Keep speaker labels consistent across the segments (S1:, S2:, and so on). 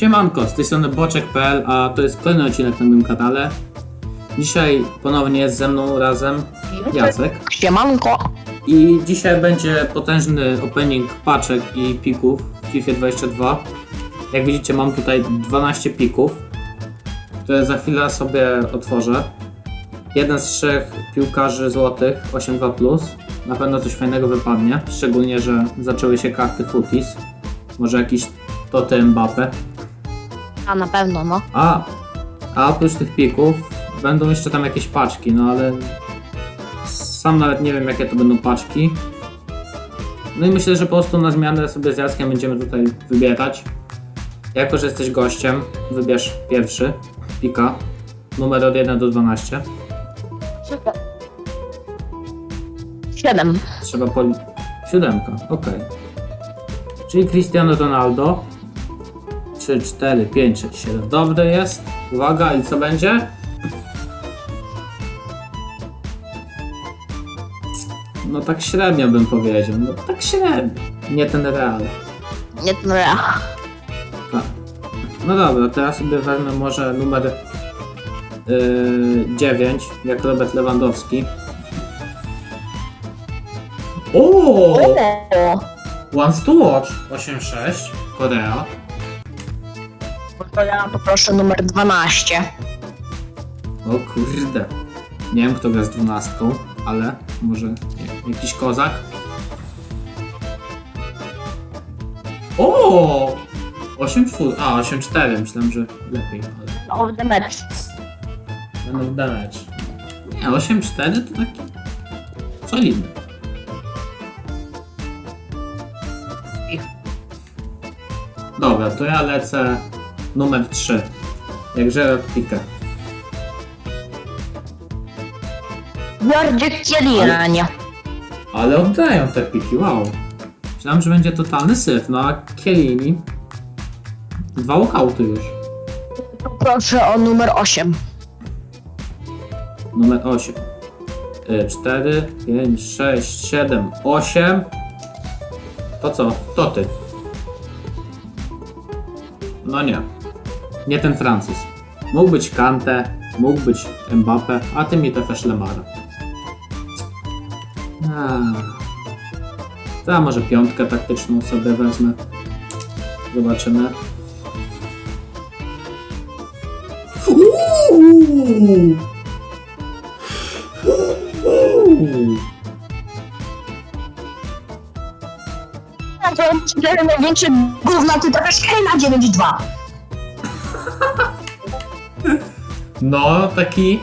S1: Siemanko, z tej strony boczek.pl, a to jest kolejny odcinek na moim kanale. Dzisiaj ponownie jest ze mną razem Jacek
S2: Siemanko.
S1: i dzisiaj będzie potężny opening paczek i pików w FIFA 22. Jak widzicie mam tutaj 12 pików, które za chwilę sobie otworzę. Jeden z trzech piłkarzy złotych 8.2+. Na pewno coś fajnego wypadnie, szczególnie, że zaczęły się karty Footies. Może jakiś Toty Mbappe.
S2: A na pewno, no.
S1: A, a oprócz tych pików będą jeszcze tam jakieś paczki, no ale sam nawet nie wiem jakie to będą paczki. No i myślę, że po prostu na zmianę sobie z Jackiem będziemy tutaj wybierać. Jako, że jesteś gościem, wybierz pierwszy pika, numer od 1 do 12.
S2: Siedem.
S1: Trzeba poli... Siódemka, okej. Czyli Cristiano Ronaldo. 3, 4, 5, 6, 7. Dobry jest. Uwaga, i co będzie? No tak średnio bym powiedział. No tak średnio. Nie ten real.
S2: Nie ten rea.
S1: Tak. No dobra, teraz sobie wezmę może numer yy, 9, jak Robert Lewandowski. O!
S2: O!
S1: Wants to watch 8.6 Korea.
S2: To ja poproszę numer 12.
S1: O kurde. Nie wiem kto gra z 12, ale może jakiś kozak. O! 8 full. A, 8-4. Myślałem, że lepiej, ale
S2: Of the match.
S1: będę w damage. Nie, 8-4 to taki solidny. Dobra, to ja lecę numer 3. Jak Gerard Piqué.
S2: Jordzie Kieliranie.
S1: Ale oddają te piki, wow. Myślałem, że będzie totalny syf, no a Kielini... Dwa walkouty już.
S2: Poproszę o numer 8.
S1: Numer 8. 4, 5, 6, 7, 8. To co? To ty. No nie. Nie ten Francuz. Mógł być Kante, mógł być Mbappe, a ty mi też Lemara. To ja może piątkę taktyczną sobie wezmę. Zobaczymy. Uuu!
S2: Największy gówno, ty trafiasz na 9-2.
S1: No, taki.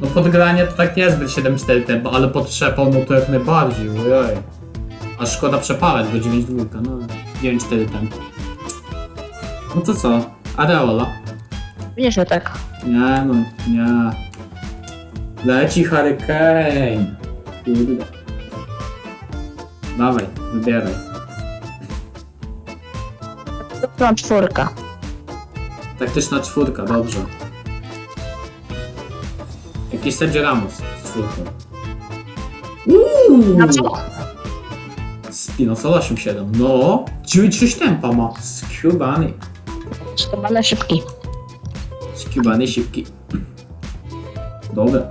S1: No podgranie to tak niezbyt 7-4 tempo, ale pod trzepą no to jak najbardziej, ojej. A szkoda przepalać, bo 9-2, no 9-4 tempo. No to co? Areola?
S2: Wiesz, że tak.
S1: Nie no, nie. Leci Hurricane. Kurde. Dawaj, wybieraj.
S2: To czwórka.
S1: Taktyczna czwórka, dobrze. Jakiś Sergio Ramos z czwórką. Uuu!
S2: Na co?
S1: Spinoza 8-7. No, 9-6 tempa ma. Skubany.
S2: Skubany szybki.
S1: Skubany szybki. Dobra.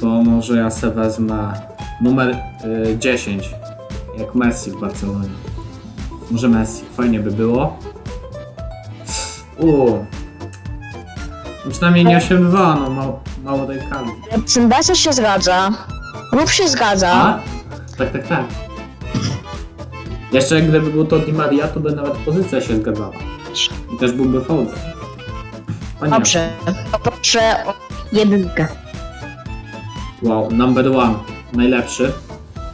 S1: To może ja se wezmę numer y, 10. Jak Messi w Barcelonie. Może Messi. Fajnie by było. Uuu. Przynajmniej nie 8-2, no mało, mało tej karty.
S2: Reprezentacja się zgadza. Klub się zgadza.
S1: A? Tak, tak, tak. Jeszcze gdyby był to Di Maria, to by nawet pozycja się zgadzała. I też byłby. Panie
S2: Dobrze. Poproszę o jedynkę.
S1: Wow, number one. Najlepszy.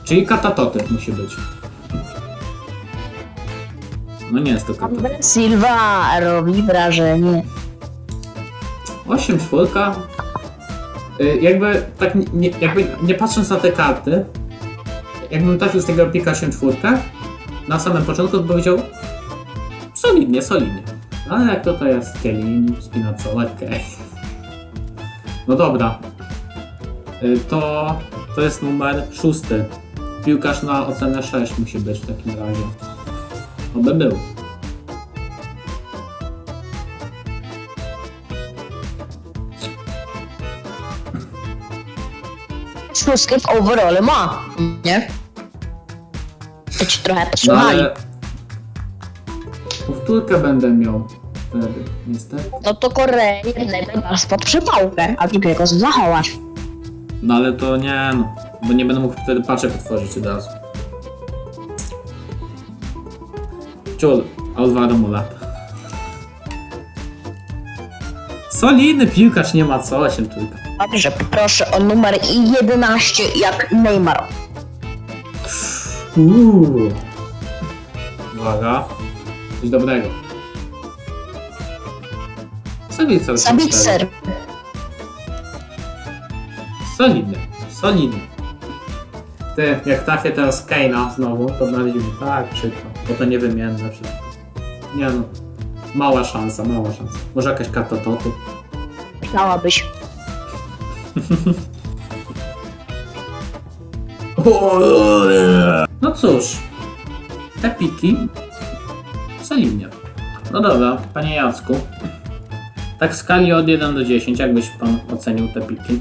S1: Czyli katatoty musi być. No nie jest to katatot.
S2: Silva robi wrażenie.
S1: 8 czwórka. Y, jakby tak nie, jakby nie patrząc na te karty, jakbym trafił z tego pika 8 czwórkę, na samym początku to powiedział solidnie, solidnie. No ale jak to to jest Kielin, Spinazzola, okej. No dobra. Y, To, to jest numer szósty. Piłkarz na ocenę 6 musi być w takim razie. Oby był.
S2: Szóstkę w overall ma, nie? To ci trochę
S1: No
S2: posłuchali.
S1: ale... Powtórkę będę miał wtedy, niestety.
S2: No to Koreę jednego dasz pod przypałkę, a drugiego zachowasz.
S1: No ale to nie no, bo nie będę mógł wtedy paczek otworzyć od razu. Ciul, Alvaro Mulata. Solidny piłkarz, nie ma co, 8 tylko.
S2: Dobrze, proszę o numer 11 jak Neymar.
S1: Uuu. Uwaga. Coś dobrego. Sabica.
S2: Sabitzer.
S1: Solidny, solidny. Ty, jak trafię teraz Kane'a znowu, to znaleźliśmy tak przykro, bo to niewymienne wszystko. Nie no, mała szansa, mała szansa. Może jakaś karta totu.
S2: Chciałabyś.
S1: No cóż, te piki solidnie. No dobra, panie Jacku. Tak w skali od 1 do 10, jak byś pan ocenił te piki?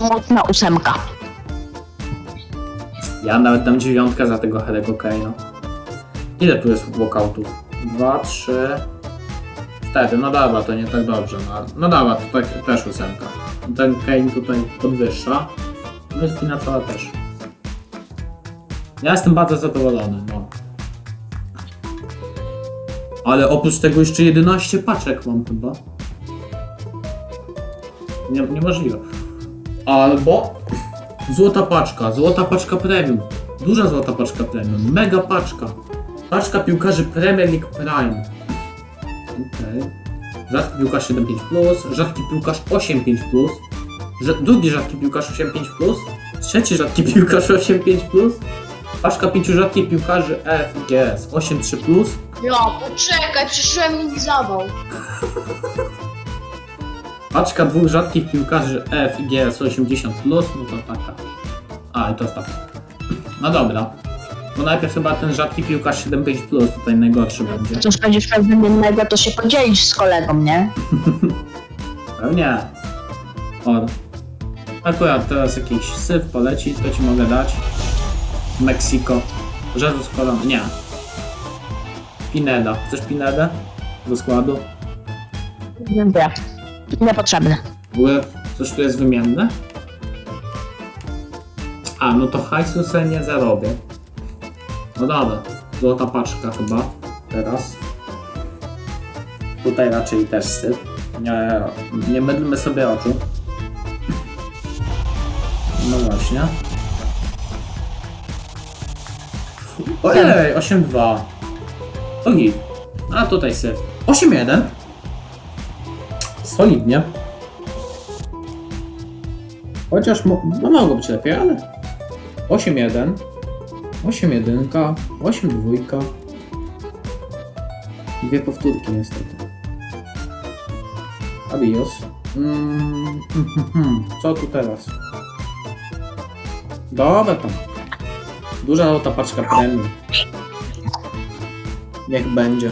S2: Mocna ósemka.
S1: Ja nawet dam dziewiątkę za tego Harry'ego Kane'a. Ile tu jest walkoutów? Dwa, trzy, cztery. No dobra, to nie tak dobrze. No, no dobra, to tak, też ósemka. Ten Kane tutaj podwyższa. No i Spinazzola też. Ja jestem bardzo zadowolony, no. Ale oprócz tego jeszcze 11 paczek mam chyba. Nie, niemożliwe. Albo Złota paczka, złota paczka premium. Duża złota paczka premium, mega paczka. Paczka piłkarzy Premier League Prime. Rzadki piłkarz 7.5+, rzadki piłkarz 8.5+, rza- drugi rzadki piłkarz 8.5+, trzeci rzadki piłkarz 8.5+, paczka pięciu rzadkich piłkarzy FGS 8.3+,
S3: No, poczekaj, przyszłem mi zawał.
S1: paczka dwóch rzadkich piłkarzy FGS 80+, no to taka. A, i to jest taka. No dobra. Bo najpierw chyba ten rzadki piłkarz 7.5+, tutaj najgorszy będzie.
S2: Co spędzisz pewnie innego, to się podzielisz z kolegą, nie?
S1: Pewnie. O. Akurat teraz jakiś syf poleci, to ci mogę dać. Meksiko. Jesus Colon. Nie. Pineda. Chcesz Pinedę? Do składu?
S2: Dziękuję. Niepotrzebne.
S1: Ogóle coś tu jest wymienne? A, no to hajsu sobie nie zarobię. No dobra. Złota paczka chyba. Teraz. Tutaj raczej też syf. Nie, nie mydlmy sobie oczu. No właśnie. Ojej, 8-2. To git. A tutaj syf. 8-1. Solidnie. Chociaż mo- no mogło być lepiej, ale 8-1, 8-1, 8-2. Dwie powtórki niestety. Adios. Mm. Co tu teraz? Dobra tam. Duża ta paczka premium. Niech będzie.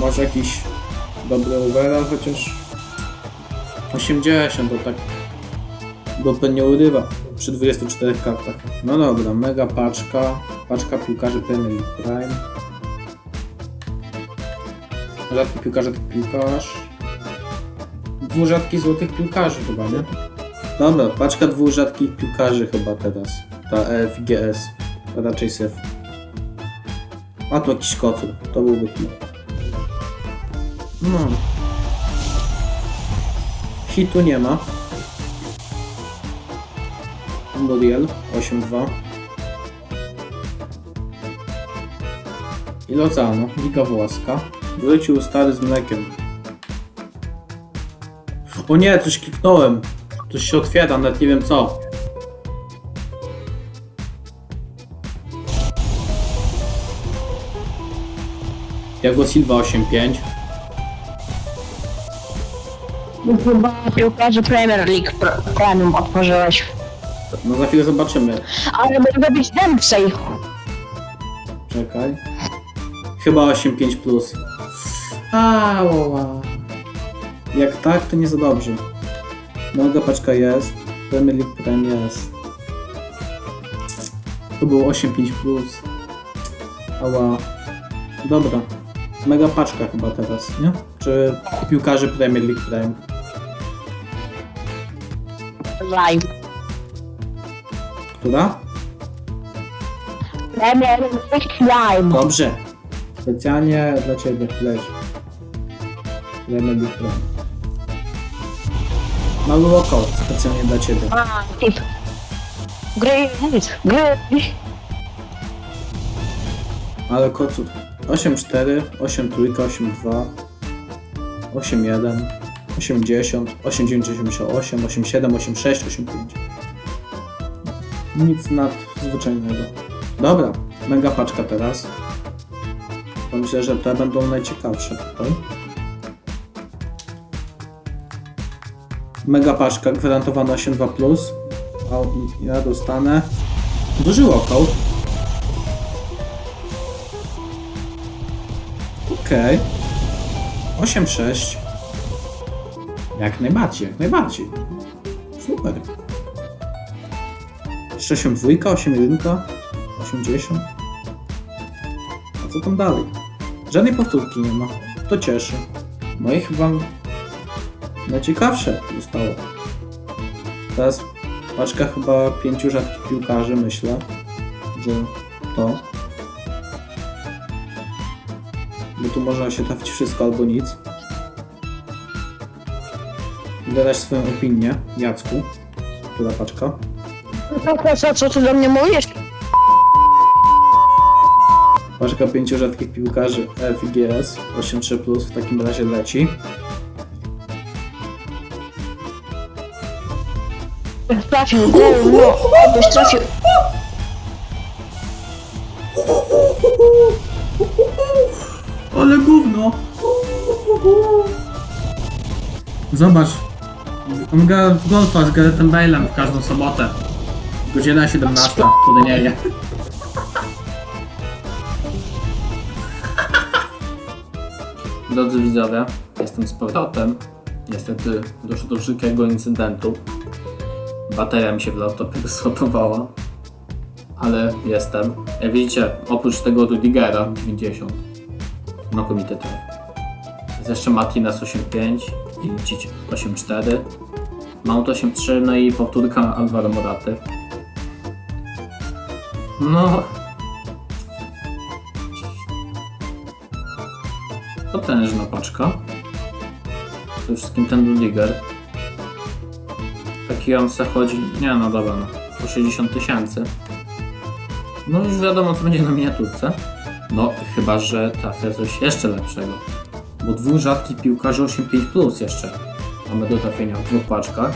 S1: Może jakiś dobry overall, chociaż 80 to tak go nie urywa przy 24 kartach. No dobra, mega paczka, paczka piłkarzy Premier League Prime. Rzadki piłkarz, rzadki piłkarz. Dwóch rzadkich złotych piłkarzy chyba, nie? Dobra, paczka dwóch rzadkich piłkarzy chyba teraz. Ta FGS. To raczej SEF. A tu jakiś kocur, to byłby chyba. No. Hitu nie ma. Muriel 8-2. I Lozano, Liga Włoska. Wrócił stary z mlekiem. O nie, coś kliknąłem. Coś się otwiera, nawet nie wiem co. Jago Silva 8-5.
S2: Chyba piłkarzy Premier League Pro- Premium otworzyłeś.
S1: No za chwilę zobaczymy.
S2: Ale może być Dempsey.
S1: Czekaj. Chyba 8.5 plus. Ała. Jak tak, to nie za dobrze. Mega paczka jest. Premier League Prime jest. To było 8.5 plus. Ała. Dobra. Mega paczka chyba teraz, nie? Czy piłkarzy Premier League Prime?
S2: Live.
S1: Która?
S2: Premier League.
S1: Dobrze. Specjalnie dla Ciebie leci. Premier League Prime. Mały walkout specjalnie dla Ciebie.
S2: A. Gry, gry.
S1: Ale kocut. 8-4, 8 trójka, 8-2, 8-1, 80, 8-9, 8-8, 8-7, 8-6, 8-5. Nic nadzwyczajnego. Dobra, mega paczka teraz. To myślę, że te będą najciekawsze tutaj. Mega paczka, gwarantowana 8-2+. A ja dostanę duży walkout. Okej. 8-6. Jak najbardziej, jak najbardziej. Super. Jeszcze 8 dwójka, 8 jedynka, 80. A co tam dalej? Żadnej powtórki nie ma. To cieszy. No i chyba najciekawsze zostało. Teraz paczka chyba pięciu rzadkich piłkarzy, myślę, że to. Bo tu można się trafić wszystko albo nic. Wydać swoją opinię, Jacku. Która paczka?
S2: Co, co, ty do mnie mówisz?
S1: Paczka pięciu rzadkich piłkarzy FGS 8.3 Plus w takim razie leci.
S2: Trafił, no, no, obyś trafił.
S1: Ale gówno! Zobacz. On gra w golfa z Garethem Bale'em w każdą sobotę. Godzina 17, turnieje. Drodzy widzowie, jestem z powrotem. Niestety doszło do szybkiego incydentu. Bateria mi się w laptopie wysłapowała. Ale jestem. Jak widzicie, oprócz tego Rudigera 90 znakomity traf. Jest jeszcze Martinez 8.5 i Licic 8.4. Mount 8.3, no i powtórka Alvaro Moraty. No... Potężna paczka. Przede wszystkim ten Rudiger. Taki on se chodzi... Nie no dobra no. Po 60 tysięcy. No już wiadomo co będzie na miniaturce. No, chyba, że trafia coś jeszcze lepszego. Bo dwóch rzadkich piłkarzy 8.5 plus jeszcze mamy do trafienia w dwóch paczkach.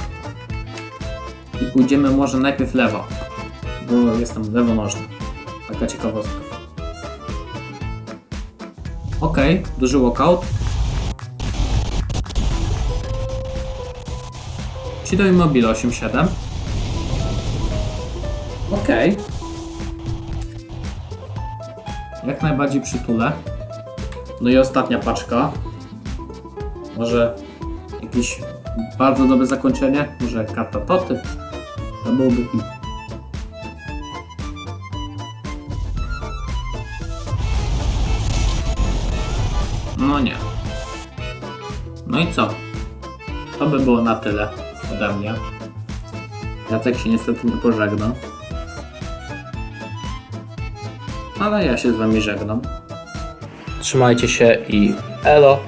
S1: I pójdziemy może najpierw lewo, bo jestem lewonożny. Taka ciekawostka. Ok, duży walkout. Cido Immobile 8.7. Okej. Jak najbardziej przytulę. No i ostatnia paczka. Może jakieś bardzo dobre zakończenie? Może karta Toty? To byłoby hit. No nie. No i co? To by było na tyle ode mnie. Jacek się niestety nie pożegnał. Ale ja się z wami żegnam. Trzymajcie się i elo.